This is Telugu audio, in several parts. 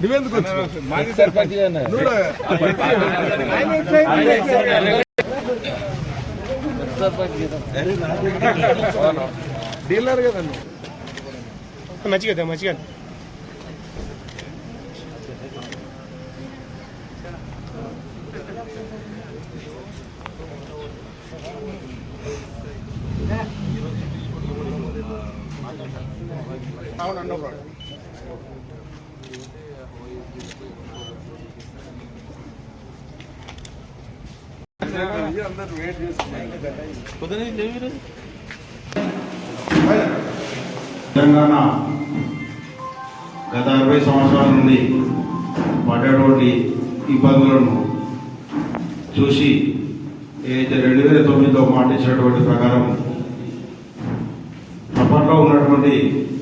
నువ్వెందుకు మాజీ సర్పంచ్ డీలర్ కదండి మంచిగా మంచిగా. అవునండి అందరు వెయిట్ చేస్తున్నారు తెలంగాణ గత అరవై సంవత్సరాల నుండి పడ్డటువంటి ఇబ్బందులను చూసి ఏదైతే రెండు వేల తొమ్మిదిలో మాటించినటువంటి ప్రకారం ఉన్నటువంటి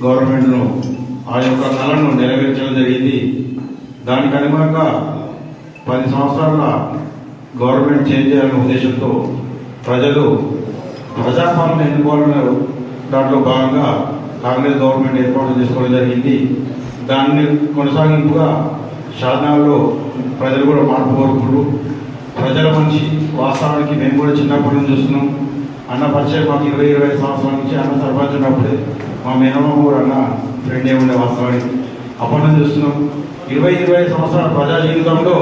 గవర్నమెంట్ను ఆ యొక్క కళను నెరవేర్చడం జరిగింది. దానికి అనుగుణంగా పది సంవత్సరాల గవర్నమెంట్ చేంజ్ చేయాలనే ఉద్దేశంతో ప్రజలు ప్రజాపాలన ఎన్నుకోవాలన్న దాంట్లో భాగంగా కాంగ్రెస్ గవర్నమెంట్ ఏర్పాటు చేసుకోవడం జరిగింది. దాన్ని కొనసాగింపుగా శాసనాల్లో ప్రజలు కూడా మార్పు కోరుకుంటూ ప్రజల మనిషి వాస్తవానికి మేము కూడా చిన్నప్పటి నుంచి చూస్తున్నాం. అన్న పరిచయం మాకు ఇరవై ఇరవై సంవత్సరాల నుంచి అన్న సర్పంచ్ ఉన్నప్పుడే మా మేనమ్మ కూడా అన్న ఫ్రెండే ఉండే వాస్తవానికి అప్పటి నుంచి చూస్తున్నాం. ఇరవై ఇరవై సంవత్సరాల ప్రజా జీవితంలో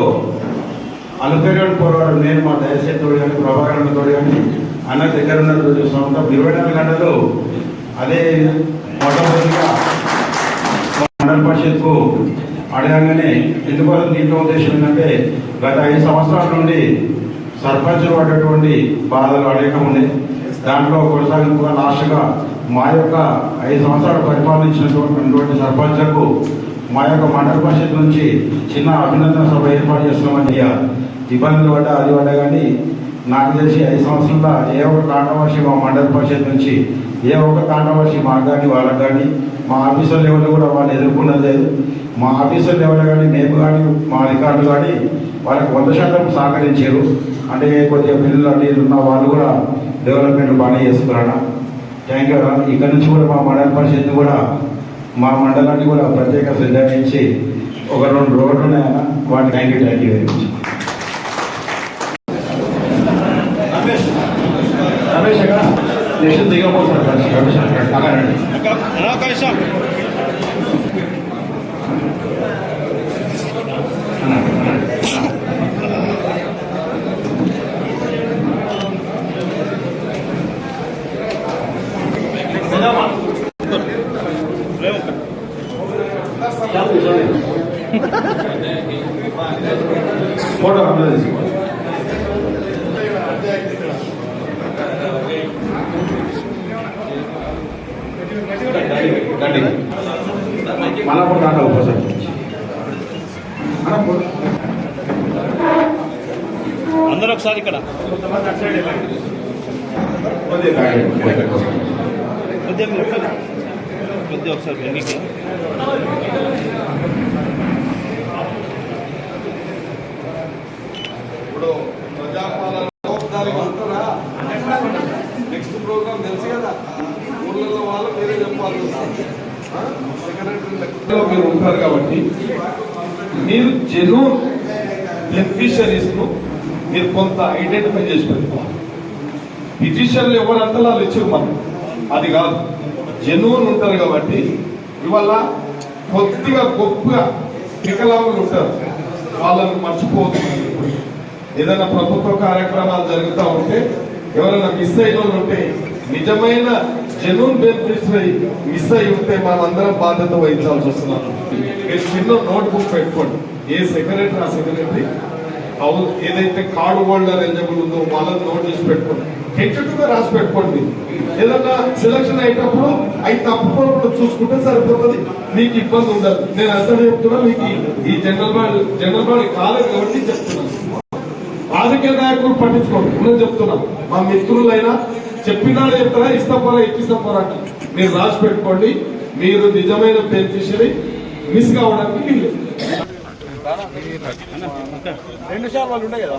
అనుకరణ పోరాడు నేను మా దయచేతుడు కానీ ప్రభాకరణతో కానీ అన్న దగ్గర ఉన్నట్టు చూస్తూ ఉంటాం. ఇరవై నాలుగు గంటలు అదే మొట్టమొదటిగా మండల పరిషత్కు అడగంగానే ఎందువల్ల దీంట్లో ఉద్దేశం ఏంటంటే గత ఐదు సంవత్సరాల నుండి సర్పంచులు పడ్డటువంటి బాధలు అనేక ఉండే దాంట్లో కొనసాగింపుగా లాస్ట్గా మా యొక్క ఐదు సంవత్సరాలు పరిపాలించినటువంటి సర్పంచ్లకు మా యొక్క మండల పరిషత్ నుంచి చిన్న అభినందన సభ ఏర్పాటు చేస్తున్నామని ఇబ్బందులు పడ్డ అది పడ్డ కానీ నాకు తెలిసి ఐదు సంవత్సరాల ఏ ఒక్క కాంట్రవర్సీ మా మండల పరిషత్ నుంచి ఏ ఒక్క కాంట్రవర్సీ మాకు కానీ వాళ్ళకి కానీ మా ఆఫీసర్ లెవెల్ కూడా వాళ్ళు ఎదుర్కొన్నది లేదు. మా ఆఫీసర్ లెవెల్ కానీ మేము కానీ మా అధికారులు కానీ వాళ్ళకి వంద శాతం సహకరించారు. అంటే కొద్దిగా పిల్లలు అన్ని ఉన్న వాళ్ళు కూడా డెవలప్మెంట్ బాగానే చేస్తున్నారా థ్యాంక్ యూ అన్న ఇక్కడ నుంచి కూడా మా మండల పరిషత్ కూడా మా మండలాన్ని కూడా ప్రత్యేక శ్రద్ధ వహించి ఒక రెండు రోడ్లు ఉన్నాయన్న వాటి thank you thank you very much Ramesh. Ramesh అక్కడ నెక్స్ట్ దిగబోతున్నాడు రమేష్. అక్కడ అక్కడ రండి. అన్న, అన్న. ఫోటో అప్లోడ్ చేసుకో గడ్డి మళ్ళా కూడా దాంట్లో ఒకసారి అన్న ఫోటో అందరూ ఒకసారి ఇక్కడ. కొద్దిగా ఒకసారి వెనక్కి. ఇప్పుడు ప్రజాపాలన జవాబాదారీగా ఉంటారా నెక్స్ట్ ప్రోగ్రామ్ తెలుసు కదా. ఊర్లలో వాళ్ళు మీరే చెప్పాలి? సెక్రటరీ మీరు ఉంటారు కాబట్టి. మీరు జెన్యూన్ బెనిఫిషరీస్ను మీరు కొంత ఐడెంటిఫై చేసి పెట్టుకోవాలి. పిటిషన్లు ఎవరు అంతలాలు ఇచ్చారు మనం. అది కాదు. జెన్యూన్ ఉంటారు కాబట్టి ఇవాళ కొద్దిగా గొప్పగా వికలాంగులు ఉంటారు. వాళ్ళని మర్చిపోతుంది ఏదైనా ప్రభుత్వ కార్యక్రమాలు జరుగుతూ ఉంటే ఎవరైనా మిస్ అయిన వాళ్ళు ఉంటే నిజమైన జెన్యున్ బెనిఫిట్స్ మిస్ అయి ఉంటే మనం అందరం బాధ్యత వహించాల్సి వస్తున్నాం మీరు చిన్న నోట్బుక్ పెట్టుకోండి. ఏ సెక్రటరీ ఆ సెక్రటరీ? అవును ఏదైతే కార్డు హోల్డర్ ఎలిజిబుల్ ఉందో వాళ్ళని నోట్ చేసి పెట్టుకోండి. హెచ్చుగా రాసి పెట్టుకోండి. ఏదన్నా సెలక్షన్ అయినప్పుడు అవి తప్పుకోకుండా చూసుకుంటే సరిపోతుంది. మీకు ఇబ్బంది ఉండదు. నేను అర్థం చెప్తున్నా మీకు ఈ- ఈ జనరల్ బాడీ జనరల్ బాడీ కాలేదు కాబట్టి చెప్తున్నాను రాజకీయ నాయకులు పట్టించుకోండి నేను చెప్తున్నా. మా మిత్రులైనా చెప్పినాడు చెప్తారా ఇష్టపరా ఇప్పిస్తపరా అంట మీరు రాసి పెట్టుకోండి మీరు నిజమైన బెనిఫిషరీ మిస్ కావడానికి వీలు రెండు శాతం వాళ్ళు ఉండే కదా.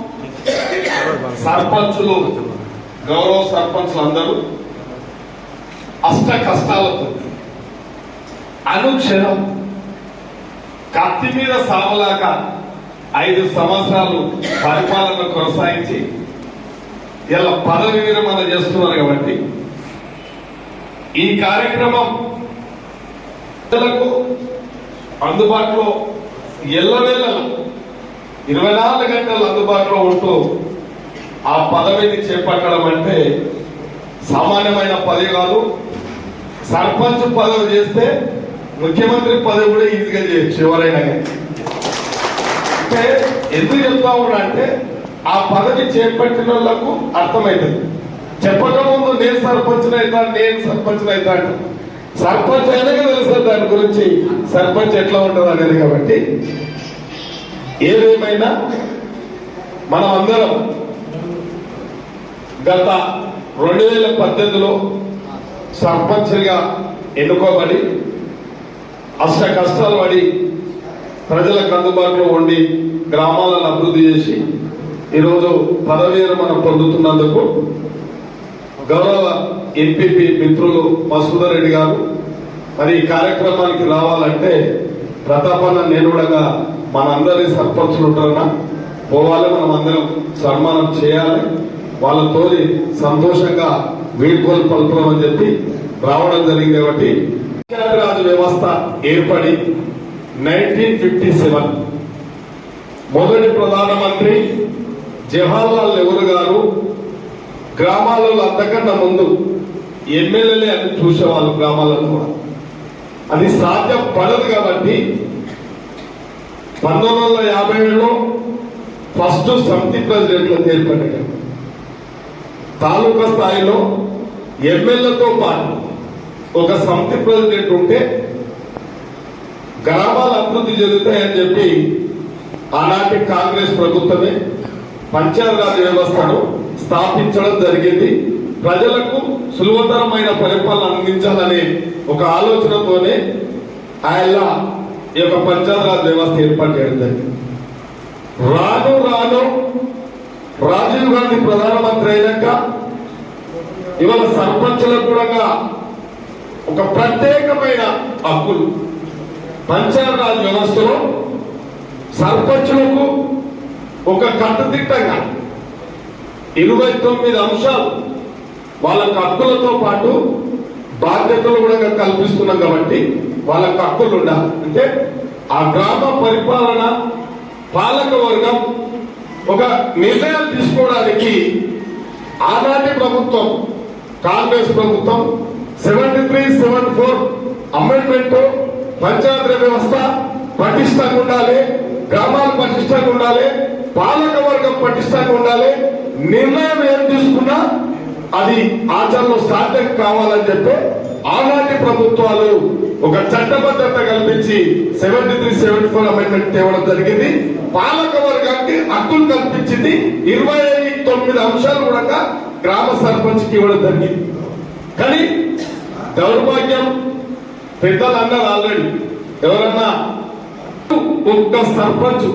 సర్పంచులు గౌరవ సర్పంచులు అందరూ అష్ట కష్టాలతో అనుక్షణం కత్తి మీద సామలాగా ఐదు సంవత్సరాలు పరిపాలన కొనసాగించి ఇలా పదవి విరమణ చేస్తున్నారు కాబట్టి ఈ కార్యక్రమం ప్రజలకు అందుబాటులో ఎల్లవెల్లలో ఇరవై నాలుగు గంటలు అందుబాటులో ఉంటూ ఆ పదవిని చేపట్టడం అంటే సామాన్యమైన పదవి కాదు. సర్పంచ్ పదవి చేస్తే ముఖ్యమంత్రి పదవి కూడా ఈజీగా చేయొచ్చు ఎవరైనా కానీ. అంటే ఎందుకు చెప్తా ఉన్నా అంటే ఆ పదవి చేపట్టిన వాళ్ళకు అర్థమవుతుంది చెప్పక ముందు నేను సర్పంచ్ అవుతా నేను సర్పంచ్ అవుతా అంట సర్పంచ్ అయినాక తెలుస్తుంది దాని గురించి. సర్పంచ్ ఎట్లా ఉంటుంది అనేది కాబట్టి ఏదేమైనా మనం అందరం గత రెండు వేల పద్దెనిమిదిలో సర్పంచ్గా ఎన్నుకోబడి అష్ట కష్టాలు పడి ప్రజలకు అందుబాటులో ఉండి గ్రామాలను అభివృద్ధి చేసి ఈరోజు పదవీలు మనం పొందుతున్నందుకు గౌరవ ఎంపీపీ మిత్రులు మసూదర్ రెడ్డి గారు మరి ఈ కార్యక్రమానికి రావాలంటే ప్రతాపన్న నేను కూడా మనందరి సర్పంచులు ఉంటారన్నా పోవాలి మనం అందరం సన్మానం చేయాలి. వాళ్ళతోని సంతోషంగా వీడ్కోలు పలుపులం అని చెప్పి రావడం జరిగింది కాబట్టి రాజు వ్యవస్థ ఏర్పడి నైన్టీన్ ఫిఫ్టీ సెవెన్ మొదటి ప్రధానమంత్రి జవహర్లాల్ నెహ్రూ గారు గ్రామాలలో అంతకన్నా ముందు ఎమ్మెల్యేలే అని చూసేవాళ్ళు గ్రామాలలో కూడా. అది సాధ్యం పడదు కాబట్టి పంతొమ్మిది వందల యాభై ఏడులో ఫస్ట్ సమితి ప్రెసిడెంట్లు ఏర్పడ్డారు తాలూకా స్థాయిలో ఎమ్మెల్యేతో పాటు ఒక సమితి ప్రెసిడెంట్ ఉంటే గ్రామాలు అభివృద్ధి చెందుతాయని చెప్పి ఆనాటి కాంగ్రెస్ ప్రభుత్వమే పంచాయతీరాజ్ వ్యవస్థను స్థాపించడం జరిగింది. ప్రజలకు సులభతరమైన పరిపాలన అందించాలనే ఒక ఆలోచనతోనే ఆయన ఈ యొక్క పంచాయతీరాజ్ వ్యవస్థ ఏర్పాటు చేయడం జరిగింది. రాను రాను రాజీవ్ గాంధీ ప్రధానమంత్రి అయినాక ఇవాళ సర్పంచులకు కూడా ఒక ప్రత్యేకమైన హక్కులు. పంచాయతీరాజ్ వ్యవస్థలో సర్పంచులకు ఒక కట్టుదిట్టంగా ఇరవై తొమ్మిది అంశాలు వాళ్ళకు హక్కులతో పాటు బాధ్యతలు కూడా కల్పిస్తున్నాం కాబట్టి వాళ్ళకు హక్కులు ఉండాలి. అంటే ఆ గ్రామ పరిపాలన పాలక వర్గం ఒక నిర్ణయం తీసుకోవడానికి ఆనాటి ప్రభుత్వం కాంగ్రెస్ ప్రభుత్వం seventy three seven four amendment panchayat వ్యవస్థ పటిష్టంగా ఉండాలి గ్రామాలు పటిష్టంగా ఉండాలి పాలక వర్గం పటిష్టంగా ఉండాలి నిర్ణయం ఏం తీసుకున్నా అది ఆచరణలో సాధ్యం కావాలని చెప్పి ఆనాటి ప్రభుత్వాలు ఒక చట్టబద్ధత కల్పించి seventy three seventy four amendment తేవడం జరిగింది. పాలక వర్గానికి హక్కులు కల్పించింది. ఇరవై తొమ్మిది అంశాలు కూడా గ్రామ సర్పంచ్కి ఇవ్వడం జరిగింది. కానీ దౌర్భాగ్యం పెద్దలు అన్నారు ఆల్రెడీ. ఎవరన్నా? ఒక్క సర్పంచ్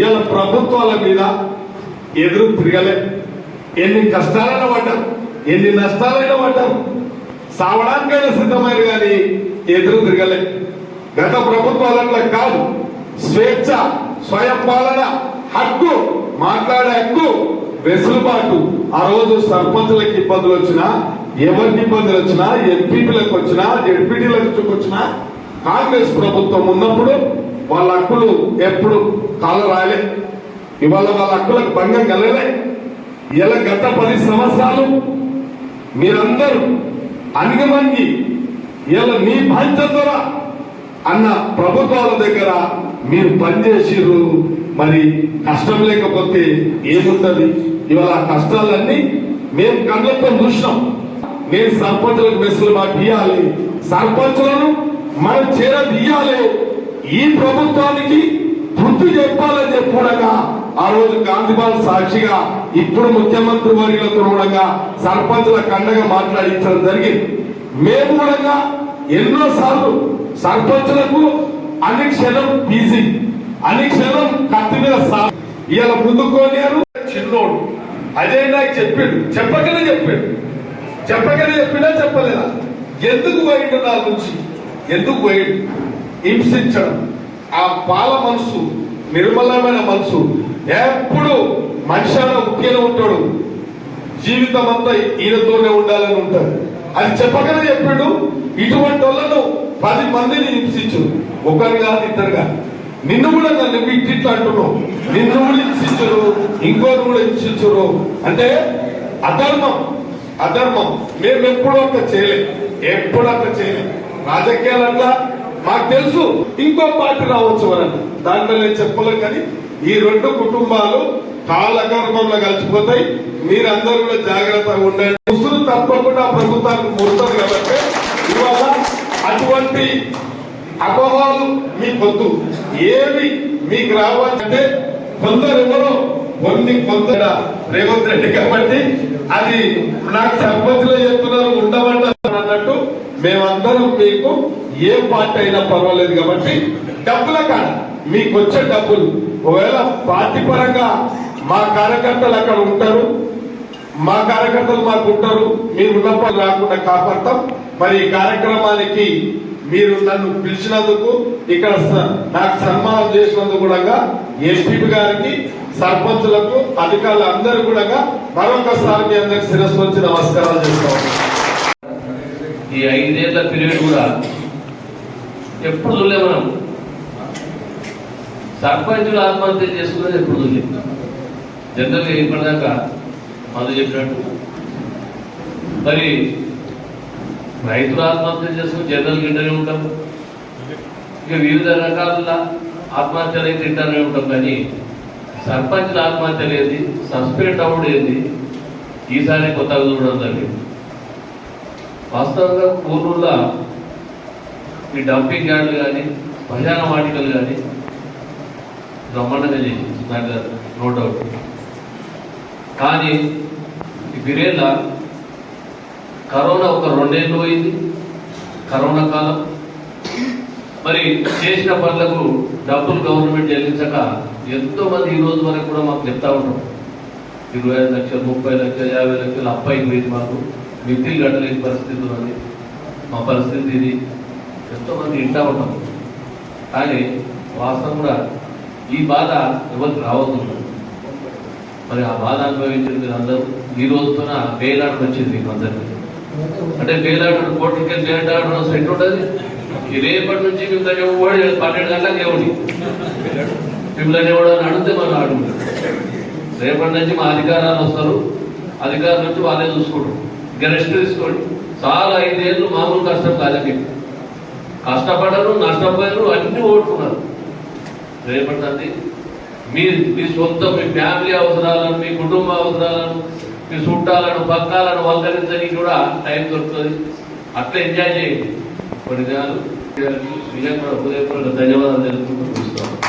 ఇలా ప్రభుత్వాల మీద ఎదురు తిరగలే. ఎన్ని కష్టాలైనా పడ్డారు ఎన్ని నష్టాలైనా పడ్డారు. సావడానికైనా సిద్ధమైన కానీ ఎదురు తిరగలే. గత ప్రభుత్వాలలో కాదు స్వేచ్ఛ స్వయం పాలన హక్కు మాట్లాడే హక్కు వెసులుబాటు. ఆ రోజు సర్పంచులకు ఇబ్బందులు వచ్చినా ఎవరికి ఇబ్బందులు వచ్చినా ఎంపీలకు వచ్చినా ఎడ్పీటీలకు వచ్చినా కాంగ్రెస్ ప్రభుత్వం ఉన్నప్పుడు వాళ్ళ హక్కులు ఎప్పుడు కాలు రాలే ఇవాళ వాళ్ళ హక్కులకు భంగం కలగలే. ఇలా గత పది సంవత్సరాలు మీరందరూ అణిగమంగి ఇలా మీ బాధ్యత ద్వారా అన్న ప్రభుత్వాల దగ్గర మీరు పనిచేసిర్రు. మరి కష్టం లేకపోతే ఏముంటది? ఇవాళ కష్టాలన్నీ మేము కళ్ళతో చూసినాం. నేను సర్పంచులకు మెస్సులు మాకు ఇవ్వాలి సర్పంచులను మనం చేర తీయాలి ఈ ప్రభుత్వానికి గుర్తు చెప్పాలని చెప్పడగా ఆ రోజు గాంధీబాల్ సాక్షిగా ఇప్పుడు ముఖ్యమంత్రి వర్యులతో కూడా సర్పంచుల కండగా మాట్లాడించడం జరిగింది. మేము కూడా ఎన్నో సార్లు సర్పంచులకు అన్ని క్షణం బిజీ అన్ని క్షణం కత్తి మీద సా ఇవాళ ముందుకోలేరు చిన్నోడు అజయ్ నాకు చెప్పిండు. చెప్పకనే చెప్పాడు. చెప్పకనే చెప్పినా చెప్పలేదా? ఎందుకు పోయిండు నా నుంచి? ఎందుకు పోయిండు? హింసించడం. ఆ పాల మనసు నిర్మలమైన మనసు ఎప్పుడు మనిషి అన్న ఉట్టిగానే ఉంటాడు. జీవితం అంతా ఈయనతోనే ఉండాలని ఉంటారు అది చెప్పకనే చెప్పాడు. ఇటువంటి వాళ్ళను పది మందిని హింసించు. ఒకరు కాదు ఇద్దరు కాదు. నిన్ను కూడా నన్ను ఇట్లా అంటున్నావు. నిన్ను కూడా హింసించరు ఇంకోరు కూడా హింసించరు. అంటే అధర్మం అధర్మం. మేము ఎప్పుడూ అంత చేయలేం. ఎప్పుడు అంత చేయలేం. రాజకీయాలు అట్లా మాకు తెలుసు. ఇంకో పార్టీ రావచ్చు అని దాంట్లో నేను చెప్పలేం కానీ ఈ రెండు కుటుంబాలు కాలగర్భంలో కలిసిపోతాయి. మీరందరూ కూడా జాగ్రత్తగా ఉండండి. ముసులు తప్పకుండా ప్రభుత్వానికి ముడుతుంది కాబట్టి ఇవాళ అటువంటి అపోహాలు మీకొద్దు ఏవి మీకు రావాలంటే కొందరు కొన్ని కొంత రేవంత్ రెడ్డి కాబట్టి అది నాకు సర్పంచ్లో చెప్తున్నారు ఉండమంటారు అన్నట్టు మేమందరం మీకు ఏ పార్టీ అయినా పర్వాలేదు కాబట్టి డబ్బుల కాడ మీకు వచ్చే డబ్బులు ఒకవేళ పార్టీ పరంగా మా కార్యకర్తలు అక్కడ ఉంటారు మా కార్యకర్తలు మాకు ఉంటారు మీరు ఉన్నప్పుడు రాకుండా కాపాడతాం. మరి ఈ కార్యక్రమానికి మీరు నన్ను పిలిచినందుకు ఇక్కడ స- నాకు సన్మానం చేసినందుకు కూడా ఎస్పీ గారికి సర్పంచులకు అధికారులు అందరూ కూడా మరొకసారి మీ అందరికి శిరస్సు వచ్చి నమస్కారాలు చేస్తాం ఈ ఐదేళ్ళ పీరియడ్ కూడా ఎప్పుడు చూడలే మనం. సర్పంచులు ఆత్మహత్య చేసుకునేది ఎప్పుడు చూడలే జనరల్గా ఇప్పటిదాకా మందు చెప్పినట్టు. మరి రైతులు ఆత్మహత్య చేసుకుని జనరల్ ఇంటనే ఉంటాం ఇక వివిధ రకాల ఆత్మహత్యలు అయితే ఇంటనే ఉంటాం కానీ సర్పంచుల ఆత్మహత్యలు ఏంది సస్పెండ్ అవ్వడం ఏంది ఈసారి కొత్తగా చూడడం జరిగింది. వాస్తవంగా పూర్వుల్లో ఈ డంపింగ్ యార్డులు కానీ భజన వాటికలు కానీ బ్రహ్మాండంగా చేసి దాంట్లో నో డౌట్. కానీ ఈ బిరేళ్ళ కరోనా ఒక రెండేళ్ళు పోయింది. కరోనా కాలం. మరి చేసిన పనులకు డబ్బులు గవర్నమెంట్ చెల్లించక ఎంతో మంది ఈ రోజు వరకు కూడా మాకు చెప్తా ఉంటాం ఇరవై ఐదు లక్షలు ముప్పై లక్షలు యాభై లక్షలు అప్పాయికి పోయింది మాకు. మిత్రులు కట్టలేని పరిస్థితి ఉన్నది మా పరిస్థితి ఇది. ఎంతోమంది ఇంటా ఉంటాం కానీ వాస్తవం కూడా ఈ బాధ ఎవరికి రావద్దు. మరి ఆ బాధ అనుభవించింది మీరు అందరూ ఈ రోజుతోన బేలాట వచ్చింది మీకు అందరికీ. అంటే బేలాట కోర్టుకి వెళ్ళి సెట్ ఉంటుంది. రేపటి నుంచి మిమ్మల్ని ఎవడు పన్నెండు గంటలకు ఎవడి మిమ్మల్ని ఎవడు అని అడిగితే మనం అడుగుతాం. రేపటి నుంచి మా అధికారాలు వస్తారు. అధికారుల నుంచి వాళ్ళే చూసుకోండి ఇక రెస్ట్ తీసుకోండి. చాలా ఐదేళ్ళు మామూలు కష్టం కాదు కష్టపడరు నష్టపోయారు అన్ని ఓడుకున్నారు. రేపటి మీ మీ సొంత మీ ఫ్యామిలీ అవసరాలను మీ కుటుంబ అవసరాలను మీ చుట్టాలను పక్కాలను వల్కరించడానికి కూడా టైం దొరుకుతుంది. అట్లా ఎంజాయ్ చేయండి. కొన్ని దినాలు. నిజంగా హృదయపూర్వక ధన్యవాదాలు తెలుసుకుంటూ చూస్తాం